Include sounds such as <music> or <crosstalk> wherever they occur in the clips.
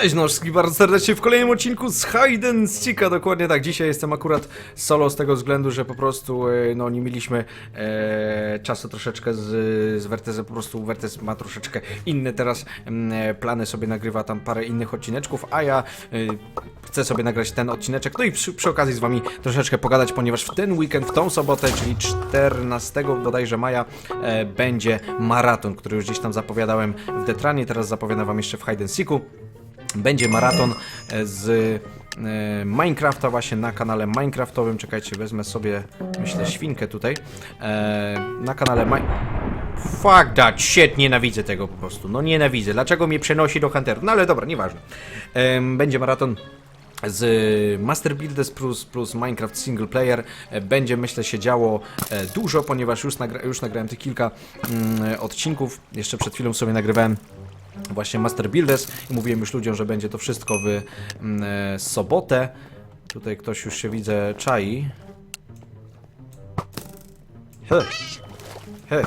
Cześć Nożski, bardzo serdecznie w kolejnym odcinku z Hide and Seeka, dokładnie tak, dzisiaj jestem akurat solo z tego względu, że po prostu, e, no nie mieliśmy e, czasu troszeczkę z, z Vertezem, po prostu Vertez ma troszeczkę inne teraz mm, e, plany, sobie nagrywa tam parę innych odcineczków, a ja e, chcę sobie nagrać ten odcineczek, no i przy, przy okazji z wami troszeczkę pogadać, ponieważ w ten weekend, w tą sobotę, czyli 14 bodajże maja, e, będzie maraton, który już gdzieś tam zapowiadałem w Detranie, teraz zapowiadam wam jeszcze w Hide and Seeku. Będzie maraton e, z e, Minecrafta właśnie na kanale Minecraftowym. Czekajcie, wezmę sobie, myślę, świnkę tutaj. E, na kanale Mi... Fuck that shit, nienawidzę tego po prostu. No nienawidzę. Dlaczego mnie przenosi do Hunterów? No ale dobra, nieważne. Będzie maraton z Master Builders plus, plus Minecraft Single Player będzie myślę się działo dużo, ponieważ już, nagra już nagrałem tych kilka mm, odcinków. Jeszcze przed chwilą sobie nagrywałem właśnie Master Builders i mówiłem już ludziom, że będzie to wszystko w mm, e, sobotę. Tutaj ktoś już się widzę czai. He. He.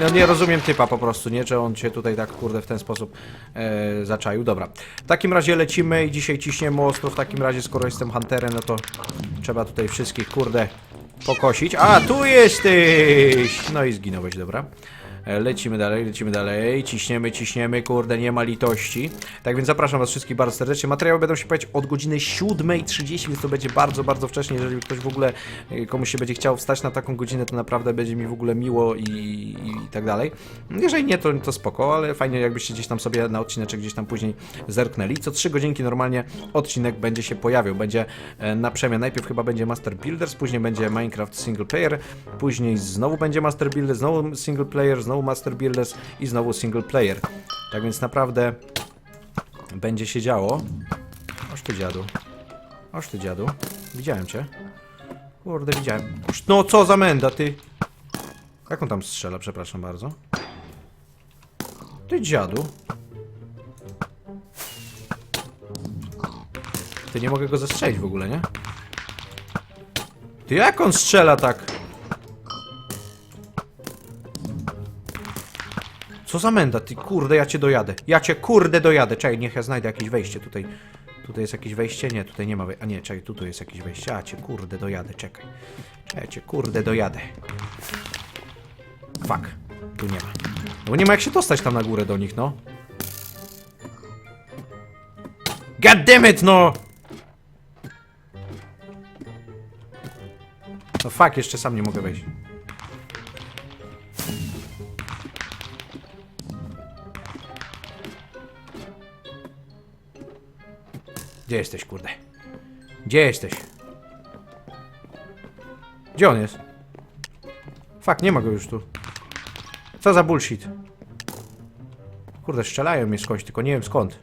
No nie rozumiem typa po prostu, nie? Że on się tutaj tak kurde w ten sposób e, zaczaił. Dobra. W takim razie lecimy i dzisiaj ciśniemy ostro. W takim razie, skoro jestem hunterem, no to trzeba tutaj wszystkich kurde pokosić. A, tu jesteś! No i zginąłeś, dobra. E, Lecimy dalej, lecimy dalej, ciśniemy, ciśniemy, kurde, nie ma litości. Tak więc zapraszam was wszystkich bardzo serdecznie. Materiały będą się pojawiać od godziny 7.30, więc to będzie bardzo, bardzo wcześnie. Jeżeli ktoś w ogóle, e, komuś się będzie chciał wstać na taką godzinę, to naprawdę będzie mi w ogóle miło i, i tak dalej. Jeżeli nie, to, to spoko, ale fajnie jakbyście gdzieś tam sobie na odcineczek gdzieś tam później zerknęli. Co 3 godzinki normalnie odcinek będzie się pojawiał. Będzie e, na przemian. Najpierw chyba będzie Master Builders, później będzie Minecraft Single Player, później znowu będzie Master Builders, znowu Single Player, znowu Master Builders i znowu Single Player. Tak więc naprawdę będzie się działo. Oż ty dziadu. Oż ty dziadu. Widziałem cię. Kurde, widziałem. No co za menda, ty. Jak on tam strzela, przepraszam bardzo. Ty dziadu. Ty nie mogę go zastrzelić w ogóle, nie? Ty jak on strzela tak? Co za menda, ty kurde, ja cię dojadę. Ja cię kurde dojadę. Czekaj, niech ja znajdę jakieś wejście tutaj. Tutaj jest jakieś wejście? Nie, tutaj nie ma wejścia. A nie, czekaj, tutaj jest jakieś wejście. A cię kurde dojadę, czekaj. Ja cię kurde dojadę. Fuck. Tu nie ma. No bo nie ma jak się dostać tam na górę do nich, no. God damn it, no! No fuck, jeszcze sam nie mogę wejść. Gdzie jesteś, kurde? Gdzie jesteś? Gdzie on jest? Fuck, nie ma go już tu. Co za bullshit? Kurde, strzelają mnie skądś, tylko nie wiem skąd.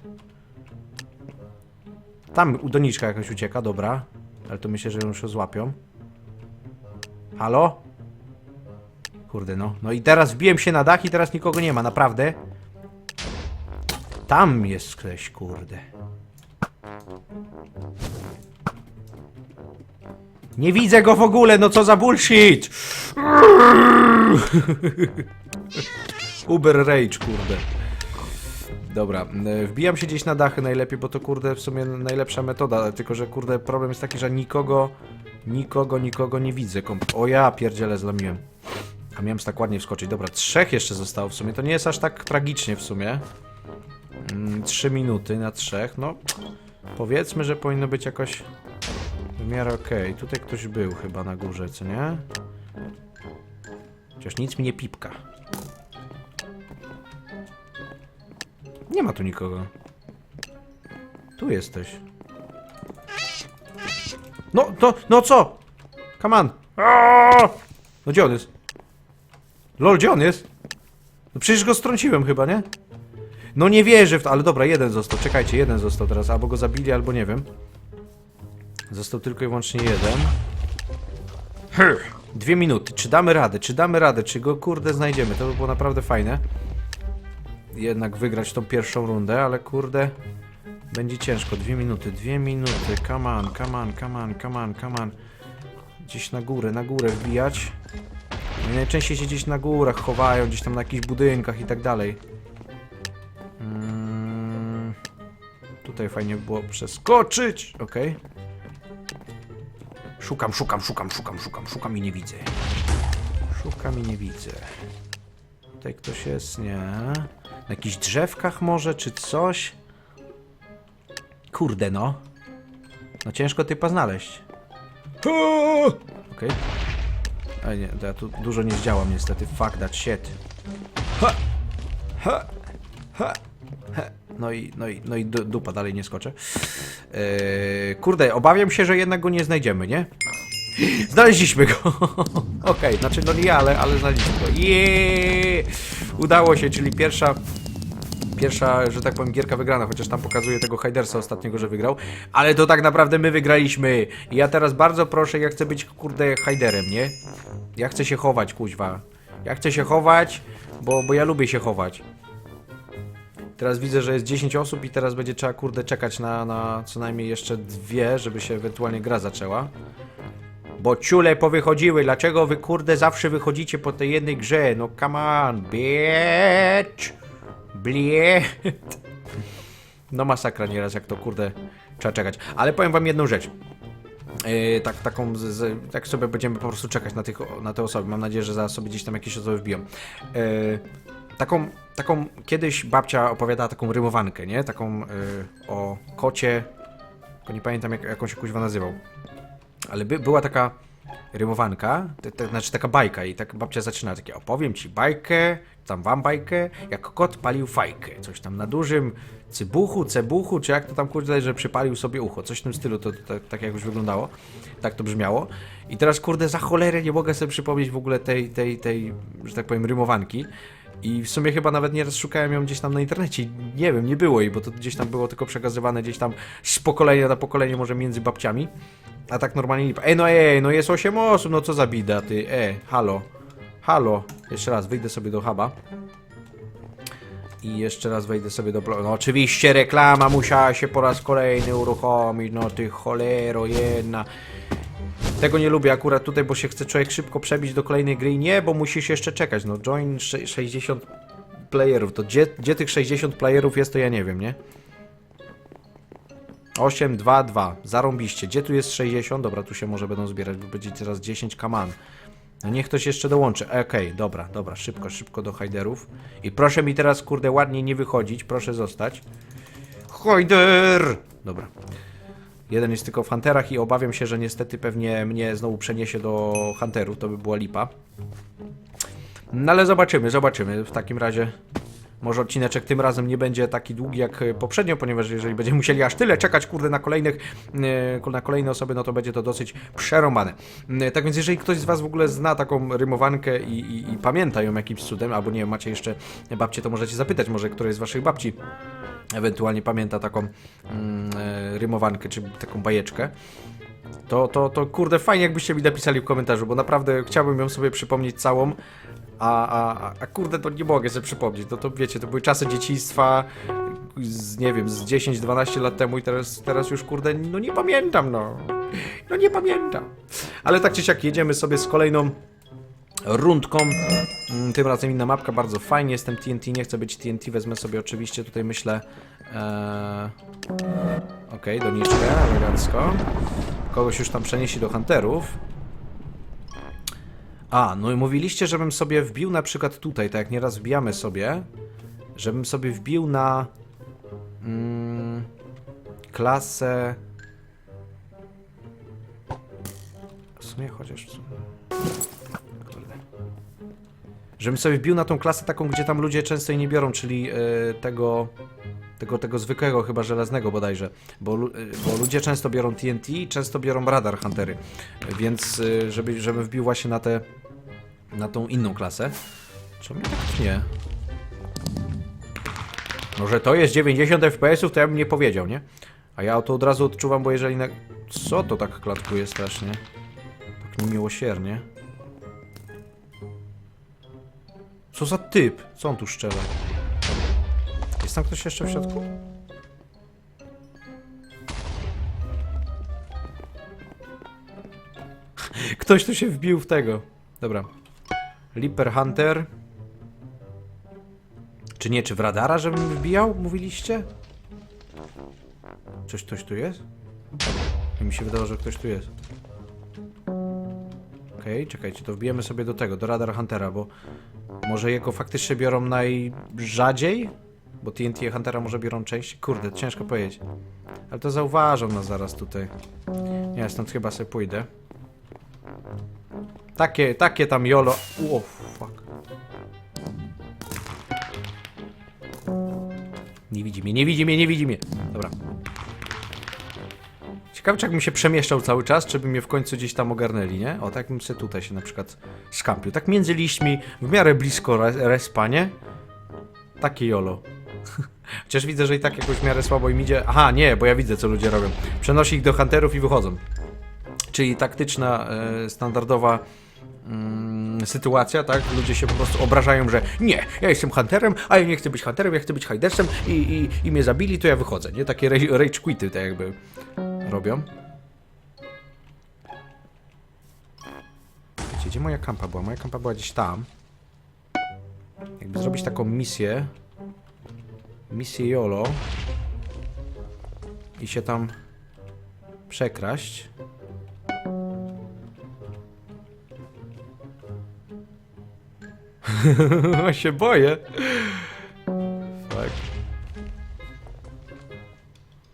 Tam doniczka jakaś ucieka, dobra. Ale to myślę, że ją już złapią. Halo? Kurde, no. No i teraz wbiłem się na dach i teraz nikogo nie ma, naprawdę. Tam jest ktoś, kurde. Nie widzę go w ogóle, no co za bullshit! Uber rage, kurde. Dobra, e, wbijam się gdzieś na dachy najlepiej, bo to kurde w sumie najlepsza metoda, tylko że kurde problem jest taki, że nikogo, nikogo, nikogo nie widzę. Kom- o ja pierdziele zlamiłem. A miałem tak ładnie wskoczyć. Dobra, trzech jeszcze zostało w sumie, to nie jest aż tak tragicznie w sumie. Mm, Trzy minuty na trzech, no powiedzmy, że powinno być jakoś w miarę okej. Tutaj ktoś był chyba na górze, co nie? Chociaż nic mi nie pipka. Nie ma tu nikogo. Tu jesteś. No, to, no co? Come on. No gdzie on jest? Lol, gdzie on jest? No przecież go strąciłem chyba, nie? No nie wierzę w to, ale dobra, jeden został. Czekajcie, jeden został teraz. Albo go zabili, albo nie wiem. Został tylko i wyłącznie jeden. Hr. Dwie minuty. Czy damy radę? Czy damy radę? Czy go kurde znajdziemy? To by było naprawdę fajne. Jednak wygrać tą pierwszą rundę, ale kurde. Będzie ciężko. Dwie minuty, dwie minuty. Come on, come on, come on, come on, come on. Gdzieś na górę, na górę wbijać. Najczęściej się gdzieś na górach chowają, gdzieś tam na jakichś budynkach i tak dalej. Tutaj fajnie było przeskoczyć. Okej. Szukam, szukam, szukam, szukam, szukam, szukam i nie widzę. Szukam i nie widzę. Tutaj ktoś jest, nie. Na jakichś drzewkach może, czy coś? Kurde, no. No ciężko typa znaleźć. Okej. Okay. nie, to ja tu dużo nie zdziałam niestety. Fuck that shit. Ha! Ha! Ha! No i, no i, no i du- dupa, dalej nie skoczę. Eee, kurde, obawiam się, że jednak go nie znajdziemy, nie? Znaleźliśmy go! <laughs> Okej, znaczy no nie ale, ale znaleźliśmy go. Jeee! Udało się, czyli pierwsza pierwsza, że tak powiem, gierka wygrana, chociaż tam pokazuje tego Hydersa ostatniego, że wygrał, ale to tak naprawdę my wygraliśmy. I ja teraz bardzo proszę, ja chcę być, kurde, Hyderem, nie? Ja chcę się chować, kuźwa. Ja chcę się chować, bo, bo ja lubię się chować. Teraz widzę, że jest 10 osób i teraz będzie trzeba, kurde, czekać na, na co najmniej jeszcze dwie, żeby się ewentualnie gra zaczęła. Bo ciule powychodziły, dlaczego wy, kurde, zawsze wychodzicie po tej jednej grze? No come on, bitch! Bliet. No masakra nieraz, jak to kurde trzeba czekać. Ale powiem wam jedną rzecz. Yy, tak, taką, z, z, tak sobie będziemy po prostu czekać na, tych, na te osoby. Mam nadzieję, że zaraz sobie gdzieś tam jakieś osoby wbiją. Yy, taką, taką, kiedyś babcia opowiadała taką rymowankę, nie? Taką yy, o kocie, tylko nie pamiętam jak, jak on się kuźwa nazywał. Ale by, była taka rymowanka, znaczy taka bajka i tak babcia zaczyna takie, opowiem ci bajkę, tam wam bajkę, jak kot palił fajkę, coś tam na dużym cybuchu, cebuchu, czy jak to tam kurde, że przypalił sobie ucho, coś w tym stylu, to, to, to tak jakoś wyglądało, tak to brzmiało. I teraz kurde, za cholerę nie mogę sobie przypomnieć w ogóle tej, tej, tej, że tak powiem, rymowanki. I w sumie chyba nawet nieraz szukałem ją gdzieś tam na internecie. Nie wiem, nie było jej, bo to gdzieś tam było tylko przekazywane gdzieś tam z pokolenia na pokolenie, może między babciami. A tak normalnie nie. Ej, no ej, no jest 8 osób, no co za bida, ty. E, halo. Halo. Jeszcze raz, wyjdę sobie do huba. I jeszcze raz wejdę sobie do. No oczywiście reklama musiała się po raz kolejny uruchomić, no ty cholero jedna. Tego nie lubię akurat tutaj, bo się chce człowiek szybko przebić do kolejnej gry nie, bo musisz jeszcze czekać. No join sze- 60 playerów, to gdzie, gdzie tych 60 playerów jest, to ja nie wiem, nie? 8, 2, 2. Zarąbiście. Gdzie tu jest 60? Dobra, tu się może będą zbierać, bo będzie teraz 10 kaman. No niech ktoś jeszcze dołączy. E, Okej, dobra, dobra, szybko, szybko do Hajderów. I proszę mi teraz, kurde, ładnie nie wychodzić, proszę zostać. Hajder! Dobra. Jeden jest tylko w Hunterach i obawiam się, że niestety pewnie mnie znowu przeniesie do Hunterów, to by była lipa. No ale zobaczymy, zobaczymy. W takim razie może odcineczek tym razem nie będzie taki długi jak e, poprzednio, ponieważ jeżeli będziemy musieli aż tyle czekać, kurde, na kolejnych, e, na kolejne osoby, no to będzie to dosyć przerąbane. E, Tak więc jeżeli ktoś z Was w ogóle zna taką rymowankę i, i, i pamięta ją jakimś cudem, albo nie macie jeszcze babcie, to możecie zapytać, może której z Waszych babci ewentualnie pamięta taką mm, e, rymowankę, czy taką bajeczkę. To, to, to kurde, fajnie jakbyście mi napisali w komentarzu, bo naprawdę chciałbym ją sobie przypomnieć całą, a, a, a- kurde, to nie mogę sobie przypomnieć. No to wiecie, to były czasy dzieciństwa, z, nie wiem, z 10-12 lat temu i teraz, teraz już kurde, no nie pamiętam, no. No nie pamiętam. Ale tak czy siak jedziemy sobie z kolejną rundką. Mm, Tym razem inna mapka, bardzo fajnie. Jestem TNT, nie chcę być TNT, wezmę sobie oczywiście tutaj myślę. Eee... Okej, doniczkę, elegancko. Kogoś już tam przenieśli do Hunterów. A, no i mówiliście, żebym sobie wbił na przykład tutaj, tak jak nieraz wbijamy sobie, żebym sobie wbił na mm, klasę. W sumie chociaż. Żebym sobie wbił na tą klasę taką, gdzie tam ludzie często jej nie biorą, czyli e, tego, tego, tego zwykłego, chyba żelaznego bodajże. Bo, e, bo ludzie często biorą TNT i często biorą radar huntery. Więc e, żeby, żebym wbił właśnie na tę na tą inną klasę. Czemu tak nie? Może to jest 90 FPS-ów, to ja bym nie powiedział, nie? A ja to od razu odczuwam, bo jeżeli na... Co to tak klatkuje strasznie? Tak niemiłosiernie. Co za typ? Co on tu szczela? Jest tam ktoś jeszcze w środku? <laughs> Ktoś tu się wbił w tego. Dobra. Leaper Hunter. Czy nie, czy w radara, żebym wbijał? Mówiliście? Coś, ktoś tu jest? Mi się wydawało, że ktoś tu jest. Okej, czekajcie, to wbijemy sobie do tego, do Radar Huntera, bo może jego faktycznie biorą najrzadziej? Bo TNT Huntera może biorą częściej? Kurde, ciężko powiedzieć. Ale to zauważą nas zaraz tutaj. Nie, stąd chyba sobie pójdę. Takie, takie tam jolo... O, fuck. Nie widzi mnie, nie widzi mnie, nie widzi mnie. Dobra. Ciekawe, czy jakbym się przemieszczał cały czas, czy by mnie w końcu gdzieś tam ogarnęli, nie? O, tak bym sobie tutaj się na przykład skampił. Tak między liśćmi, w miarę blisko re- respa, nie? Takie jolo. <laughs> Chociaż widzę, że i tak jakoś w miarę słabo im idzie. Aha, nie, bo ja widzę, co ludzie robią. Przenosi ich do hunterów i wychodzą. Czyli taktyczna, e, standardowa mm, sytuacja, tak? Ludzie się po prostu obrażają, że nie, ja jestem hunterem, a ja nie chcę być hunterem, ja chcę być hajdersem i, i, i mnie zabili, to ja wychodzę, nie? Takie ra- rage quity, tak jakby robią. Wiecie, gdzie moja kampa była? Moja kampa była gdzieś tam. Jakby zrobić taką misję. Misję YOLO. I się tam przekraść. <laughs> się boję. Fuck.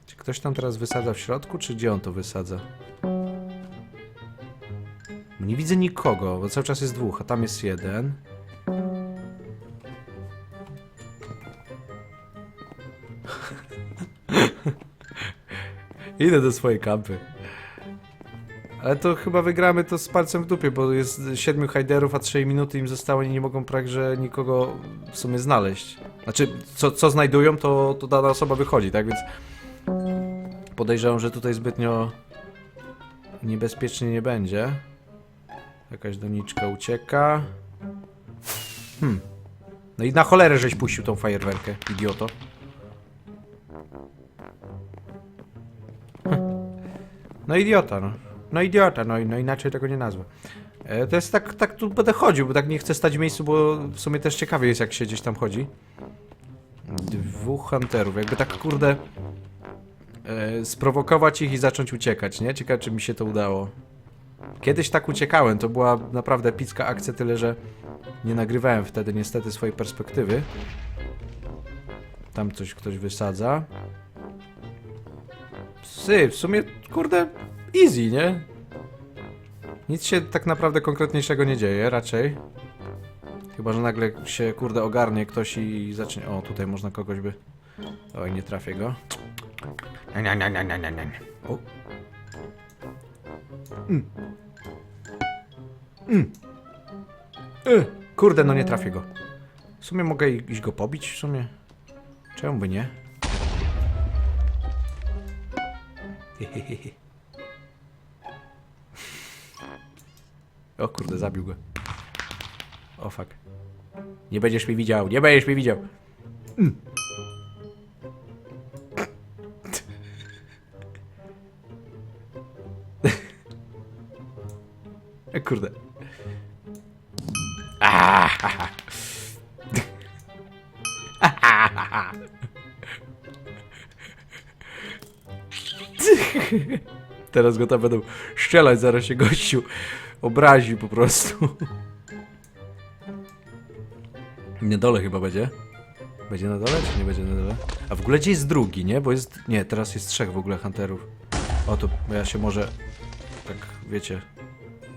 Czy ktoś tam teraz wysadza w środku, czy gdzie on to wysadza? Nie widzę nikogo, bo cały czas jest dwóch, a tam jest jeden. <laughs> Idę do swojej kampy. Ale to chyba wygramy to z palcem w dupie, bo jest siedmiu hajderów, a 3 minuty im zostało i nie mogą prawie nikogo w sumie znaleźć. Znaczy, co, co znajdują, to, to dana osoba wychodzi, tak? Więc podejrzewam, że tutaj zbytnio niebezpiecznie nie będzie. Jakaś doniczka ucieka. Hmm. No i na cholerę żeś puścił tą fajerwerkę, idioto. No idiota, no. No idiota, no, no inaczej tego nie nazwę. E, to jest tak, tak tu będę chodził, bo tak nie chcę stać w miejscu, bo w sumie też ciekawie jest jak się gdzieś tam chodzi. Dwóch hunterów, jakby tak kurde e, sprowokować ich i zacząć uciekać, nie? Ciekawe czy mi się to udało. Kiedyś tak uciekałem, to była naprawdę epicka akcja, tyle że nie nagrywałem wtedy niestety swojej perspektywy. Tam coś ktoś wysadza. Psy, w sumie, kurde, easy, nie? Nic się tak naprawdę konkretniejszego nie dzieje, raczej. Chyba, że nagle się, kurde, ogarnie ktoś i zacznie... O, tutaj można kogoś by... Oj, nie trafię go. Nie, nie, nie, nie, nie, nie. O. Mm. Mm. Y, kurde, no nie trafię go. W sumie mogę iść go pobić, w sumie. Czemu by nie? O kurde, zabił go. O fuck. Nie będziesz mnie widział, nie będziesz mnie widział. Mm. <laughs> Kurde. Ah! <laughs> <laughs> Teraz go tam będą strzelać, zaraz się gościu obrazi po prostu. Na dole chyba będzie. Będzie na dole, czy nie będzie na dole? A w ogóle gdzie jest drugi, nie? Bo jest... Nie, teraz jest trzech w ogóle hunterów. O, to ja się może... Tak, wiecie...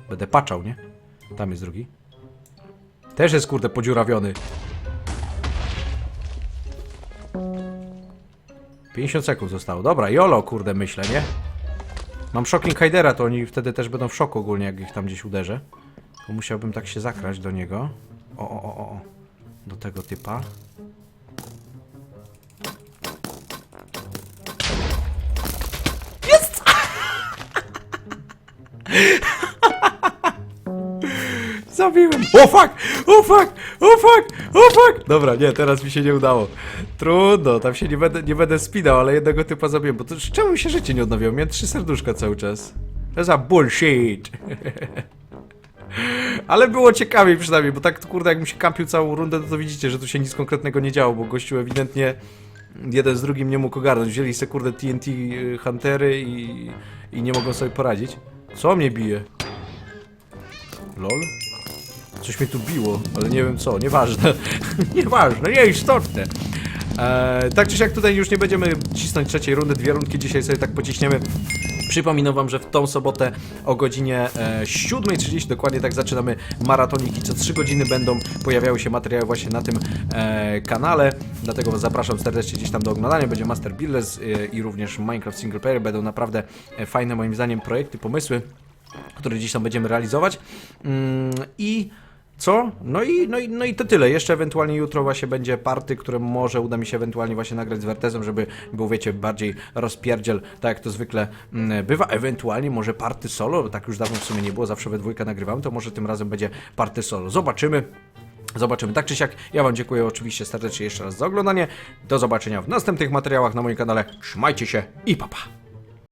Będę patrzał, nie? Tam jest drugi. Też jest, kurde, podziurawiony. 50 sekund zostało. Dobra, jolo, kurde, myślę, nie? Mam Shocking Hidera, to oni wtedy też będą w szoku ogólnie, jak ich tam gdzieś uderzę. Bo musiałbym tak się zakraść do niego. O, o, o, o. Do tego typa. Jest! <laughs> Zabiłem! O fuck! O fuck! O fuck! O fuck! Dobra, nie, teraz mi się nie udało. Trudno, tam się nie będę, nie będę spinał, ale jednego typa zabiłem, bo to czemu mi się życie nie odnawiało? Miałem trzy serduszka cały czas. To za bullshit! <laughs> Ale było ciekawiej przynajmniej, bo tak kurde jakbym się kampił całą rundę, to, to widzicie, że tu się nic konkretnego nie działo, bo gościu ewidentnie jeden z drugim nie mógł ogarnąć. Wzięli se kurde TNT y, Huntery i, i nie mogą sobie poradzić. Co mnie bije? LOL? Coś mnie tu biło, ale nie wiem co, nieważne. <laughs> nieważne, nieistotne. Eee, tak czy siak tutaj już nie będziemy cisnąć trzeciej rundy, dwie rundki dzisiaj sobie tak pociśniemy. Przypominam wam, że w tą sobotę o godzinie e, 7.30 dokładnie tak zaczynamy maratoniki. Co 3 godziny będą pojawiały się materiały właśnie na tym e, kanale. Dlatego was zapraszam serdecznie gdzieś tam do oglądania. Będzie Master Builders e, i również Minecraft Single Player. Będą naprawdę e, fajne moim zdaniem projekty, pomysły które gdzieś tam będziemy realizować. Mm, I co? No i, no, i, no i to tyle. Jeszcze ewentualnie jutro właśnie będzie party, które może uda mi się ewentualnie właśnie nagrać z Wertezem, żeby był, wiecie, bardziej rozpierdziel, tak jak to zwykle mm, bywa. Ewentualnie może party solo, tak już dawno w sumie nie było, zawsze we dwójkę nagrywamy, to może tym razem będzie party solo. Zobaczymy. Zobaczymy. Tak czy siak, ja Wam dziękuję oczywiście serdecznie jeszcze raz za oglądanie. Do zobaczenia w następnych materiałach na moim kanale. Trzymajcie się i papa. Pa.